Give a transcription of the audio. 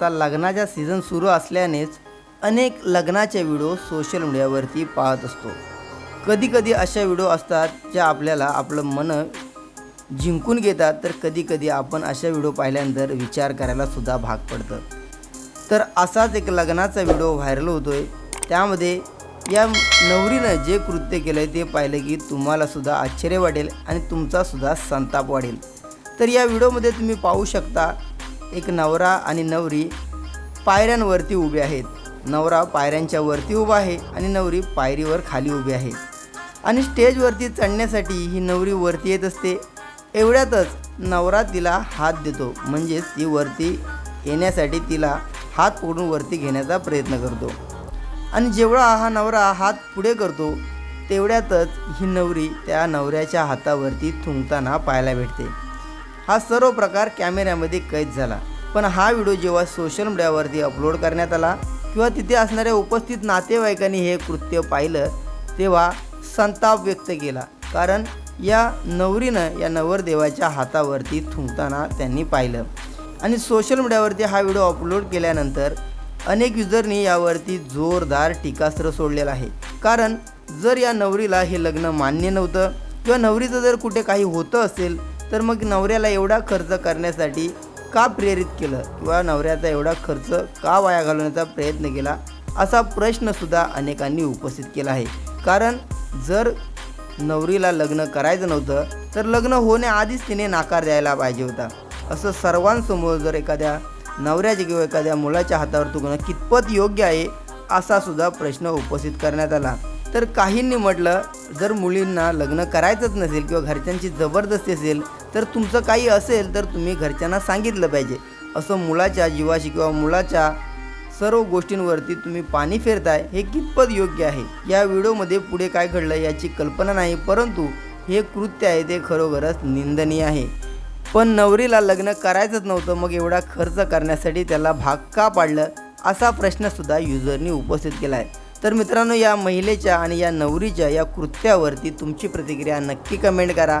आता लग्नाचा सीझन सुरू असल्यानेच अनेक लग्नाचे व्हिडिओ सोशल मीडियावरती पाहत असतो. कधीकधी अशा व्हिडिओ असतात ज्या आपल्याला आपलं मन जिंकून घेतात तर कधीकधी आपण अशा व्हिडिओ पाहिल्यानंतर विचार करायलासुद्धा भाग पडतं. तर असाच एक लग्नाचा व्हिडिओ व्हायरल होतो आहे त्यामध्ये या नवरीनं जे कृत्य केलं आहे ते पाहिलं की तुम्हालासुद्धा आश्चर्य वाटेल आणि तुमचासुद्धा संताप वाढेल. तर या व्हिडिओमध्ये तुम्ही पाहू शकता एक नवरा आणि नवरी पायऱ्यांवरती उभे आहेत. नवरा पायऱ्यांच्या वरती उभा आहे आणि नवरी पायरीवर खाली उभी आहे. आणि स्टेजवरती चढण्यासाठी ही नवरी वरती येत असते. एवढ्यातच नवरा तिला हात देतो. म्हणजेच ती वरती येण्यासाठी तिला हात पकडून वरती घेण्याचा प्रयत्न करतो. आणि जेवढा हा नवरा हात पुढे करतो तेवढ्यातच ही नवरी त्या नवऱ्याच्या हातावरती थुंकताना पाहायला भेटते. हा सर्व प्रकार कॅमेऱ्यामध्ये कैद झाला. पण हा व्हिडिओ जेव्हा सोशल मीडियावरती अपलोड करण्यात आला किंवा तिथे असणाऱ्या उपस्थित नातेवाईकांनी हे कृत्य पाहिलं तेव्हा संताप व्यक्त केला. कारण या नवरीनं या नवरदेवाच्या हातावरती थुंकताना त्यांनी पाहिलं. आणि सोशल मीडियावरती हा व्हिडिओ अपलोड केल्यानंतर अनेक युजरनी यावरती जोरदार टीकास्त्र सोडलेलं आहे. कारण जर या नवरीला हे लग्न मान्य नव्हतं किंवा नवरीचं जर कुठे काही होतं असेल तर मग नवऱ्याला एवढा खर्च करण्यासाठी का प्रेरित केलं? किंवा नवऱ्याचा एवढा खर्च का वाया घालवण्याचा प्रयत्न केला? असा प्रश्नसुद्धा अनेकांनी उपस्थित केला आहे. कारण जर नवरीला लग्न करायचं नव्हतं तर लग्न होण्याआधीच तिने नाकार द्यायला पाहिजे होता. असं सर्वांसमोर जर एखाद्या नवऱ्याच्या किंवा एखाद्या मुलाच्या हातावर चुकणं कितपत योग्य आहे असा सुद्धा प्रश्न उपस्थित करण्यात आला. तर काहींनी म्हटलं जर मुलींना लग्न करायचंच नसेल किंवा घरच्यांची जबरदस्ती असेल तर तुमचं काही असेल तर तुम्ही घरच्यांना सांगितलं पाहिजे. असं मुलाच्या जीवाशी किंवा मुलाच्या सर्व गोष्टींवरती तुम्ही पाणी फेरताय हे कितपत योग्य आहे? या व्हिडिओमध्ये पुढे काय घडलं याची कल्पना नाही परंतु हे कृत्य आहे ते खरोखरच निंदनीय आहे. पण नवरीला लग्न करायचंच नव्हतं मग एवढा खर्च करण्यासाठी त्याला भाग का पाडलं? असा प्रश्नसुद्धा युजरनी उपस्थित केला आहे तर मित्रांनो या महिलेच्या आणि या नवरीच्या या कृत्यावरती तुमची प्रतिक्रिया नक्की कमेंट करा.